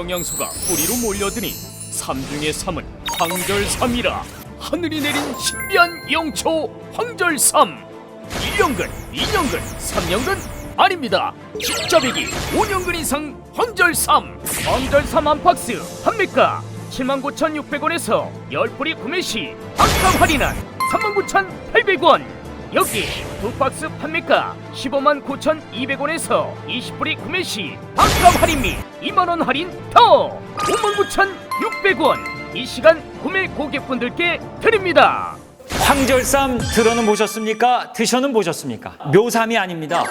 영양소가 뿌리로 몰려드니 삼 중의 삼은 황절삼이라. 하늘이 내린 신비한 영초 황절삼. 1년근, 2년근, 3년근 아닙니다. 진짜배기 5년근 이상 황절삼. 황절삼 한 박스 판매가 79,600원에서 10뿌리 구매 시 반값 할인한 39,800원 여기 두 박스 판매가 15만 9,200원에서 20뿌리 구매 시 반값 할인 및 2만원 할인 더 59,600원 이 시간 구매 고객분들께 드립니다 황절삼 들어는 보셨습니까? 드셔는 보셨습니까? 묘삼이 아닙니다.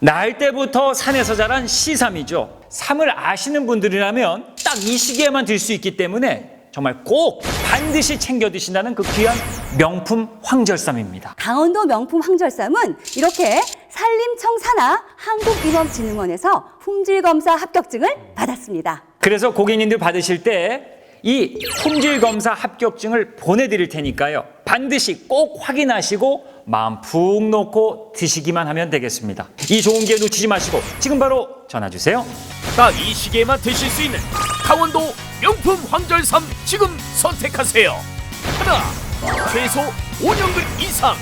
날 때부터 산에서 자란 씨삼이죠. 삼을 아시는 분들이라면 딱 이 시기에만 들 수 있기 때문에 정말 꼭 반드시 챙겨 드신다는 그 귀한 명품 황절삼입니다. 강원도 명품 황절삼은 이렇게 산림청 산하 한국임업진흥원에서 품질검사 합격증을 받았습니다. 그래서 고객님들 받으실 때 이 품질 검사 합격증을 보내드릴 테니까요. 반드시 꼭 확인하시고 마음 푹 놓고 드시기만 하면 되겠습니다. 이 좋은 기회 놓치지 마시고 지금 바로 전화 주세요. 딱 이 시기에만 드실 수 있는 강원도 명품 황절삼 지금 선택하세요. 하나, 최소 5년근 이상,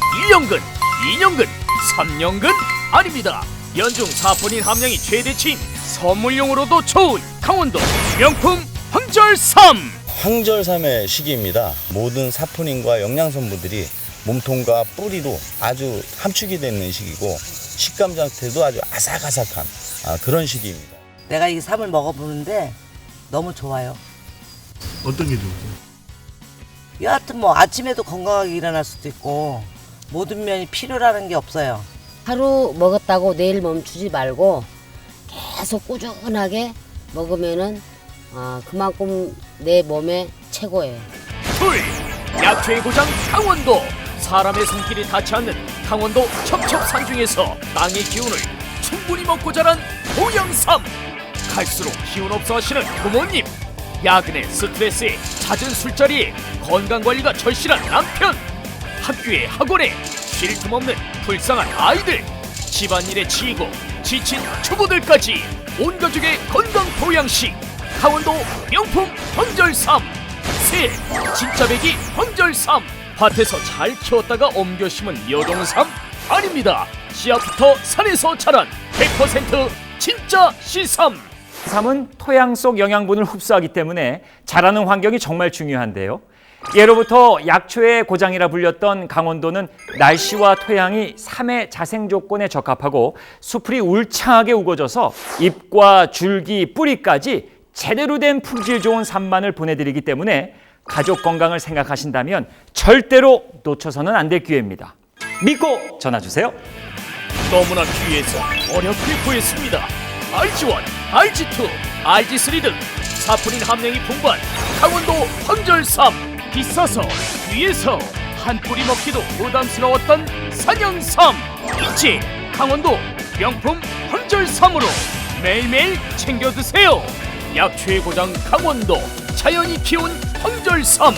1년근, 2년근, 3년근 아닙니다. 연중 사포닌 함량이 최대치인 선물용으로도 좋은 강원도 명품 황절삼. 황절삼의 시기입니다. 모든 사포닌과 영양성분들이 몸통과 뿌리로 아주 함축이 되는 시기고 식감 자체도 아주 아삭아삭한 아, 그런 시기입니다. 내가 이 삼을 먹어보는데 너무 좋아요. 어떤 게 좋으세요? 여하튼 뭐 아침에도 건강하게 일어날 수도 있고 모든 면이 필요라는 게 없어요. 하루 먹었다고 내일 멈추지 말고 계속 꾸준하게 먹으면은 아, 그만큼 내 몸에 최고예요. 둘, 약초의 고장 강원도 사람의 손길이 닿지 않는 강원도 첩첩산 중에서 땅의 기운을 충분히 먹고 자란 보양삼 갈수록 기운 없어 하시는 부모님. 야근에 스트레스에 잦은 술자리에 건강관리가 절실한 남편. 학교에 학원에 쉴 틈 없는 불쌍한 아이들. 집안일에 치이고 지친 주부들까지 온 가족의 건강 보양식. 강원도 명품 황절삼. 셋 진짜 배기 황절삼. 밭에서 잘 키웠다가 옮겨 심은 여동삼 아닙니다. 씨앗부터 산에서 자란 100% 진짜 씨삼 삼은 토양 속 영양분을 흡수하기 때문에 자라는 환경이 정말 중요한데요. 예로부터 약초의 고장이라 불렸던 강원도는 날씨와 토양이 삼의 자생 조건에 적합하고 수풀이 울창하게 우거져서 잎과 줄기, 뿌리까지 제대로 된 품질 좋은 삼만을 보내드리기 때문에 가족 건강을 생각하신다면 절대로 놓쳐서는 안 될 기회입니다. 믿고 전화 주세요. 너무나 귀해서 어렵게 구했습니다. RG1, RG2, RG3 등 사포닌 함량이 풍부한 강원도 황절삼. 비싸서 귀해서 한 뿌리 먹기도 부담스러웠던 산양삼. 이제 강원도 명품 황절삼으로 매일매일 챙겨 드세요. 약초의 고장 강원도 자연이 키운 황절삼.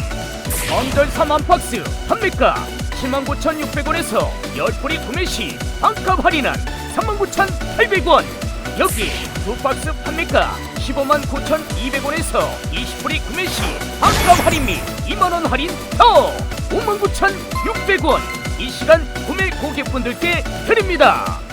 황절삼 한 박스 판매가 79,600원에서 10뿌리 구매 시 반값 할인한 39,800원 여기 두 박스 판매가 15만 9,200원에서 20뿌리 구매 시 반값 할인 및 2만원 할인 더! 59,600원! 이 시간 구매 고객분들께 드립니다